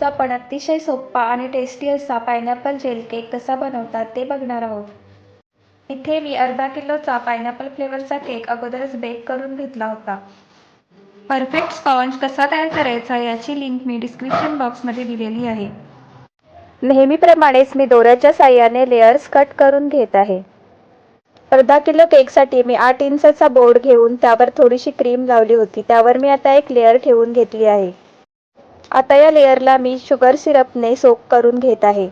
आज आपण अतिशय सोपा आणि टेस्टी असा पायनॅपल जेल केक कसा बनवतात ते बघणार आहोत. इथे मी अर्धा किलोचा पायनॅपल फ्लेवरचा केक अगोदरच बेक करून घेतला होता. परफेक्ट स्पॉन्ज कसा तयार करायचा याची लिंक मी डिस्क्रिप्शन बॉक्समध्ये दिलेली आहे. नेहमीप्रमाणेच मी दोऱ्याच्या साह्याने लेयर्स कट करून घेत आहे. अर्धा किलो केकसाठी मी आठ इंचाचा बोर्ड घेऊन त्यावर थोडीशी क्रीम लावली होती. त्यावर मी आता एक लेअर ठेवून घेतली आहे. आता या लेअरला मी शुगर सिरपने सोक करून घेत आहे.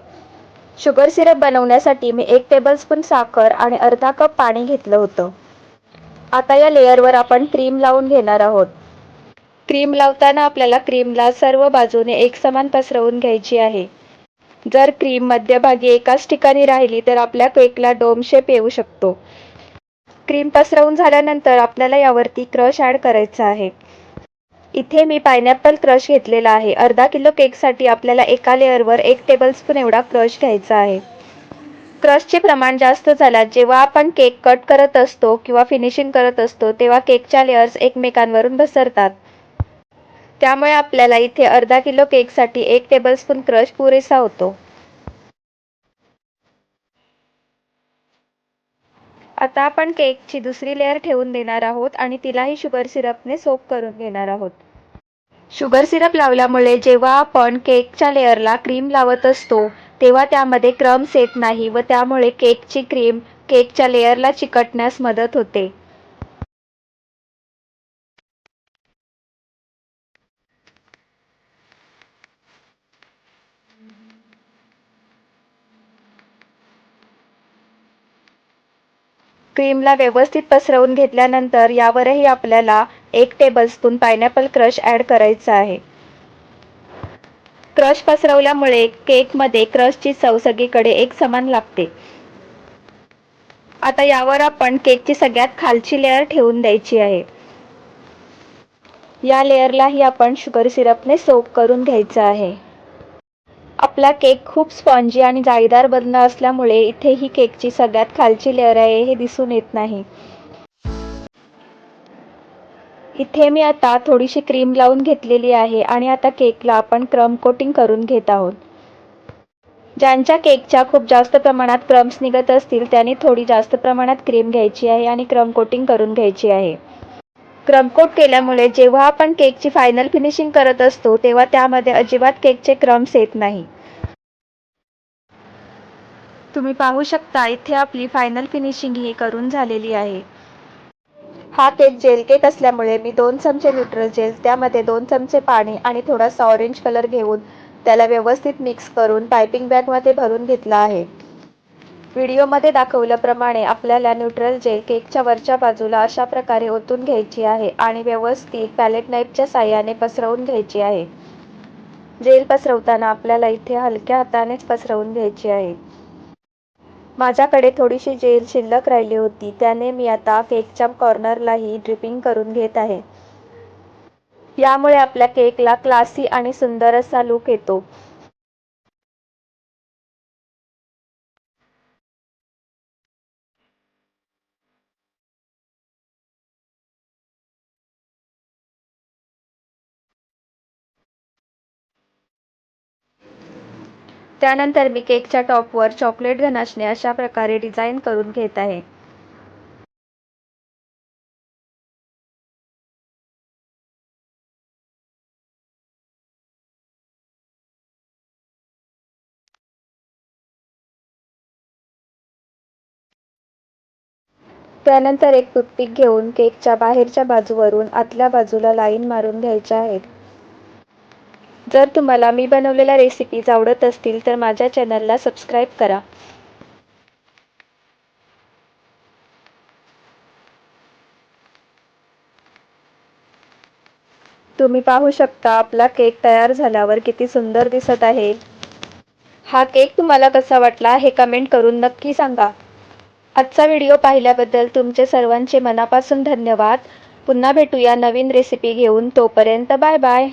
शुगर सिरप बनवण्यासाठी मी एक टेबलस्पून साखर आणि अर्धा कप पाणी घेतलं होतं. आता या लेयरवर आपण क्रीम लावून घेणार आहोत. क्रीम लावताना आपल्याला क्रीमला सर्व बाजूने एकसमान पसरवून घ्यायची आहे. जर क्रीम मध्यभागी एकाच ठिकाणी राहिली तर आपल्या केकला डोम शेप येऊ शकतो. क्रीम पसरवून झाल्यानंतर आपल्याला यावरती क्रश ॲड करायचा आहे. इथे मी पायनॅपल क्रश घेतलेला आहे. अर्धा किलो केकसाठी आपल्याला एका लेअरवर एक टेबलस्पून एवढा क्रश घ्यायचा आहे. क्रशचे प्रमाण जास्त झाल्यास जेव्हा आपण केक कट करत असतो किंवा फिनिशिंग करत असतो तेव्हा केकच्या लेअर्स एकमेकांवरून घसरतात. त्यामुळे आपल्याला इथे अर्धा किलो केकसाठी एक टेबलस्पून क्रश पुरेसा होतो. आता आपण केकची दुसरी लेअर ठेवून देणार आहोत आणि तिलाही शुगर सिरपने सोप करून घेणार आहोत. शुगर सिरप लावल्यामुळे जेव्हा आपण केकच्या लेयरला क्रीम लावत असतो तेव्हा त्यामध्ये क्रम्स येत नाही व त्यामुळे केकची क्रीम केकच्या लेयरला चिकटण्यास मदत होते. क्रीमला व्यवस्थित पसरवून घेतल्यानंतर यावरही आपल्याला एक टेबलस्पून पायनॅपल क्रश ॲड करायचा आहे. क्रश पसरवल्यामुळे केकमध्ये क्रशची चव सगळीकडे एक समान लागते. आता यावर आपण केकची सगळ्यात खालची लेयर ठेवून द्यायची आहे. या लेयरलाही आपण शुगर सिरपने सोप करून घ्यायचं आहे. आपला केक खूप स्पॉन्जी आणि जाळीदार बनला असल्यामुळे इथे ही केकची सगळ्यात खालची लेअर आहे हे दिसून येत नाही. इथे मी आता थोडीशी क्रीम लावून घेतलेली आहे आणि आता केकला आपण क्रम कोटिंग करून घेत आहोत. ज्यांच्या केकच्या खूप जास्त प्रमाणात क्रम्स निघत असतील त्यांनी थोडी जास्त प्रमाणात क्रीम घ्यायची आहे आणि क्रम कोटिंग करून घ्यायची आहे. क्रमकोट कोट केल्यामुळे जेव्हा आपण केकची फायनल फिनिशिंग करत असतो तेव्हा त्यामध्ये अजिबात केकचे क्रम्स येत नाही. तुम्ही पाहू शकता इथे आपली फायनल फिनिशिंग ही करून झालेली आहे. हा केक जेल केक असल्यामुळे मी दोन चमचे न्यूट्रल जेल, त्यामध्ये दोन चमचे पाणी आणि थोडासा ऑरेंज कलर घेऊन त्याला व्यवस्थित मिक्स करून पायपिंग बॅगमध्ये भरून घेतला आहे. व्हिडिओमध्ये दाखवल्याप्रमाणे आपल्याला न्यूट्रल जेल केकच्या वरच्या बाजूला अशा प्रकारे ओतून घ्यायची आहे आणि व्यवस्थित पॅलेट नाईफच्या साह्याने पसरवून घ्यायची आहे. जेल पसरवताना आपल्याला इथे हलक्या हातानेच पसरवून घ्यायची आहे. माझ्याकडे थोडीशी जेल शिल्लक राहिली होती त्याने मी आता केकच्या कॉर्नरलाही ड्रिपिंग करून घेत आहे. यामुळे आपल्या केकला क्लासी आणि सुंदर असा लुक येतो. त्यानंतर मी केकच्या टॉपवर चॉकलेट गनाशने अशा प्रकारे डिझाईन करून घेत आहे. त्यानंतर एक टूथपिक घेऊन केकच्या बाहेरच्या बाजूवरून आतल्या बाजूला लाईन मारून घ्यायच्या आहेत. जर तुम्हाला मी बनवलेल्या रेसिपीज आवडत असतील तर माझ्या चॅनलला सबस्क्राईब करा. तुम्ही पाहू शकता आपला केक तयार झाल्यावर किती सुंदर दिसत आहे. हा केक तुम्हाला कसा वाटला हे कमेंट करून नक्की सांगा. आजचा व्हिडिओ पाहिल्याबद्दल तुमचे सर्वांचे मनापासून धन्यवाद. पुन्हा भेटूया नवीन रेसिपी घेऊन तोपर्यंत बाय बाय.